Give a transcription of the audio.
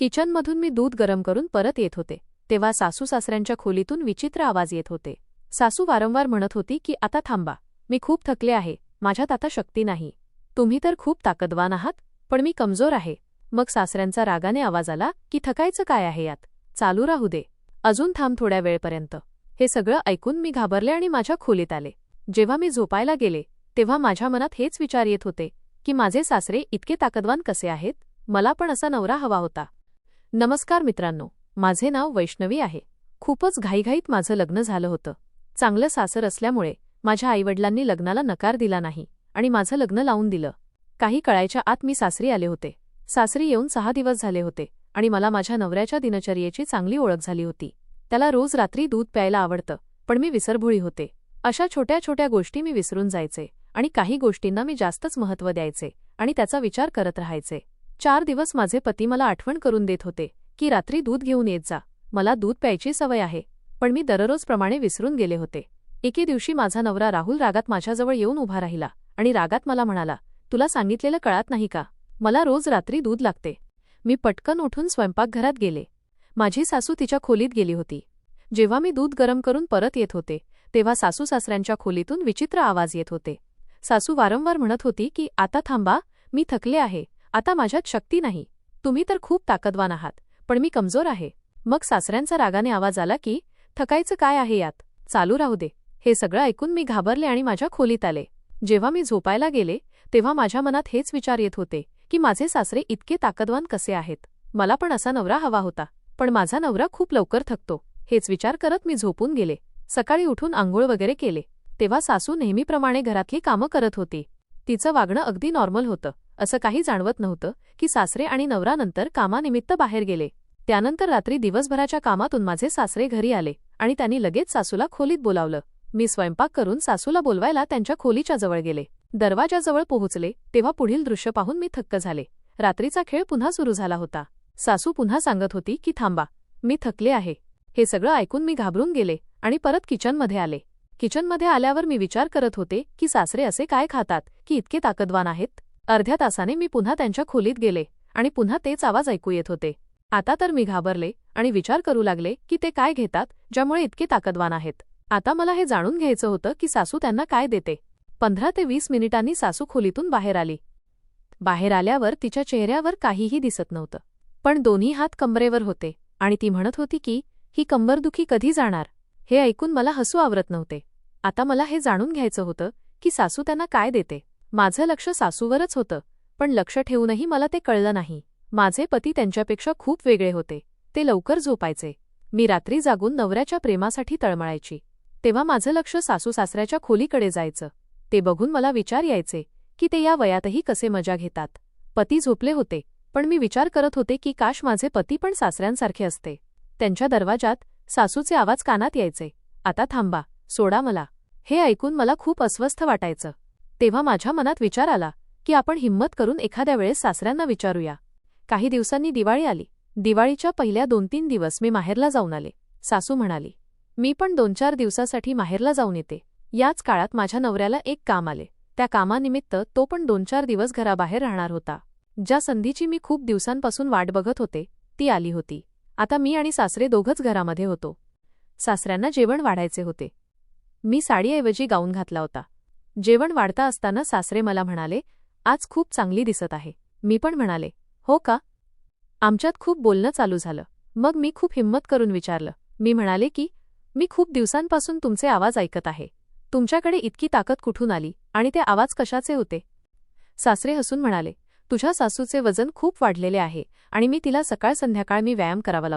किचनमधून मी दूध गरम करून परत येत होते. तेव्हा सासू सासऱ्यांच्या खोलीतून विचित्र आवाज येत होते. सासू वारंवार म्हणत होती की आता थांबा. मी खूप थकले आहे. माझ्यात आता शक्ती नाही. तुम्ही तर खूप ताकदवान आहात पण मी कमजोर आहे. मग सासऱ्यांचा रागाने आवाज आला की थकायचं काय आहे यात? चालू राहू दे. अजून थांब थोड्या वेळपर्यंत. हे सगळं ऐकून मी घाबरले आणि माझ्या खोलीत आले. जेव्हा मी झोपायला गेले तेव्हा माझ्या मनात हेच विचार येत होते की माझे सासरे इतके ताकदवान कसे आहेत? मला पण असा नवरा हवा होता. नमस्कार मित्रांनो माझे नाव वैष्णवी आहे. खूपच घाईघाईत माझं लग्न झालं होतं. चांगलं सासर असल्यामुळे माझ्या आईवडिलांनी लग्नाला नकार दिला नाही आणि माझं लग्न लावून दिलं. काही कळायच्या आत मी सासरी आले होते. सासरी येऊन सहा दिवस झाले होते आणि मला माझ्या नवऱ्याच्या दिनचर्येची चांगली ओळख झाली होती. त्याला रोज रात्री दूध प्यायला आवडतं पण मी विसरभोळी होते. अशा छोट्या छोट्या गोष्टी मी विसरून जायचे आणि काही गोष्टींना मी जास्तच महत्त्व द्यायचे आणि त्याचा विचार करत राहायचे. चार दिवस माझे पती मला आठवण करून देत होते की रात्री दूध घेऊन येत जा मला दूध प्यायची सवय आहे पण मी दररोजप्रमाणे विसरून गेले होते. एके दिवशी माझा नवरा राहुल रागात माझ्याजवळ येऊन उभा राहिला आणि रागात मला म्हणाला तुला सांगितलेलं कळत नाही का? मला रोज रात्री दूध लागते. मी पटकन उठून स्वयंपाकघरात गेले. माझी सासू तिच्या खोलीत गेली होती. जेव्हा मी दूध गरम करून परत येत होते तेव्हा सासू सासऱ्यांच्या खोलीतून विचित्र आवाज येत होते. सासू वारंवार म्हणत होती की आता थांबा मी थकले आहे आता माझ्यात शक्ती नाही. तुम्ही तर खूप ताकदवान आहात पण मी कमजोर आहे. मग सासऱ्यांचा रागाने आवाज आला की थकायचं काय आहे यात? चालू राहू दे. हे सगळं ऐकून मी घाबरले आणि माझ्या खोलीत आले. जेव्हा मी झोपायला गेले तेव्हा माझ्या मनात हेच विचार येत होते की माझे सासरे इतके ताकदवान कसे आहेत? मला पण असा नवरा हवा होता पण माझा नवरा खूप लवकर थकतो. हेच विचार करत मी झोपून गेले. सकाळी उठून आंघोळ वगैरे केले. तेव्हा सासू नेहमीप्रमाणे घरातली कामं करत होती. तिचं वागणं अगदी नॉर्मल होतं. असं काही जाणवत नव्हतं की सासरे आणि नवरानंतर कामानिमित्त बाहेर गेले. त्यानंतर रात्री दिवसभराच्या कामातून माझे सासरे घरी आले आणि त्यांनी लगेच सासूला खोलीत बोलावलं. मी स्वयंपाक करून सासूला बोलवायला त्यांच्या खोलीच्या जवळ गेले. दरवाजाजवळ पोहोचले तेव्हा पुढील दृश्य पाहून मी थक्क झाले. रात्रीचा खेळ पुन्हा सुरू झाला होता. सासू पुन्हा सांगत होती की थांबा मी थकले आहे. हे सगळं ऐकून मी घाबरून गेले आणि परत किचनमध्ये आले. किचनमध्ये आल्यावर मी विचार करत होते की सासरे असे काय खातात? की इतके ताकदवान आहेत? अर्ध्या तासाने मी पुन्हा त्यांच्या खोलीत गेले आणि पुन्हा तेच आवाज ऐकू येत होते. आता तर मी घाबरले आणि विचार करू लागले की ते काय घेतात ज्यामुळे इतके ताकदवान आहेत. आता मला हे जाणून घ्यायचं होतं की सासू त्यांना काय देते. पंधरा ते वीस मिनिटांनी सासू खोलीतून बाहेर आली. बाहेर आल्यावर तिच्या चेहऱ्यावर काहीही दिसत नव्हतं. पण दोन्ही हात कंबरेवर होते आणि ती म्हणत होती की ही कंबरदुखी कधी जाणार? हे ऐकून मला हसू आवरत नव्हते. आता मला हे जाणून घ्यायचं होतं की सासू त्यांना काय देते. माझं लक्ष सासूवरच होतं पण लक्ष ठेवूनही मला ते कळलं नाही. माझे पती त्यांच्यापेक्षा खूप वेगळे होते. ते लवकर झोपायचे. मी रात्री जागून नवऱ्याच्या प्रेमासाठी तळमळायची. तेव्हा माझं लक्ष सासू सासऱ्याच्या खोलीकडे जायचं. ते बघून मला विचार यायचे की ते या वयातही कसे मजा घेतात. पती झोपले होते पण मी विचार करत होते की काश माझे पती पण सासऱ्यांसारखे असते. त्यांच्या दरवाजात सासूचे आवाज कानात यायचे. आता थांबा सोडा मला. हे ऐकून मला खूप अस्वस्थ वाटायचं. तेव्हा माझ्या मनात विचार आला की आपण हिंमत करून एखाद्या वेळेस सासऱ्यांना विचारूया. काही दिवसांनी दिवाळी आली. दिवाळीच्या पहिल्या दोन तीन दिवस मी माहेरला जाऊन आले. सासू म्हणाली मी पण दोन चार दिवसासाठी माहेरला जाऊन येते. याच काळात माझ्या नवऱ्याला एक काम आले. त्या कामानिमित्त तो पण दोन चार दिवस घराबाहेर राहणार होता. ज्या संधीची मी खूप दिवसांपासून वाट बघत होते ती आली होती. आता मी आणि सासरे दोघंच घरामध्ये होतो. सासऱ्यांना जेवण वाढायचे होते. मी साडीऐवजी गाऊन घातला होता. जेवण वाढता असताना सासरे मला म्हणाले आज खूप चांगली दिसत आहे. मी पण म्हणाले हो का? आमच्यात खूप बोलणं चालू झालं. मग मी खूप हिंमत करून विचारलं. मी म्हणाले की मी खूप दिवसांपासून तुमचे आवाज ऐकत आहे. तुमच्याकडे इतकी ताकद कुठून आली आणि ते आवाज कशाचे होते? सासरे हसून म्हणाले तुझ्या सासूचे वजन खूप वाढलेले आहे आणि मी तिला सकाळ संध्याकाळ मी व्यायाम करावा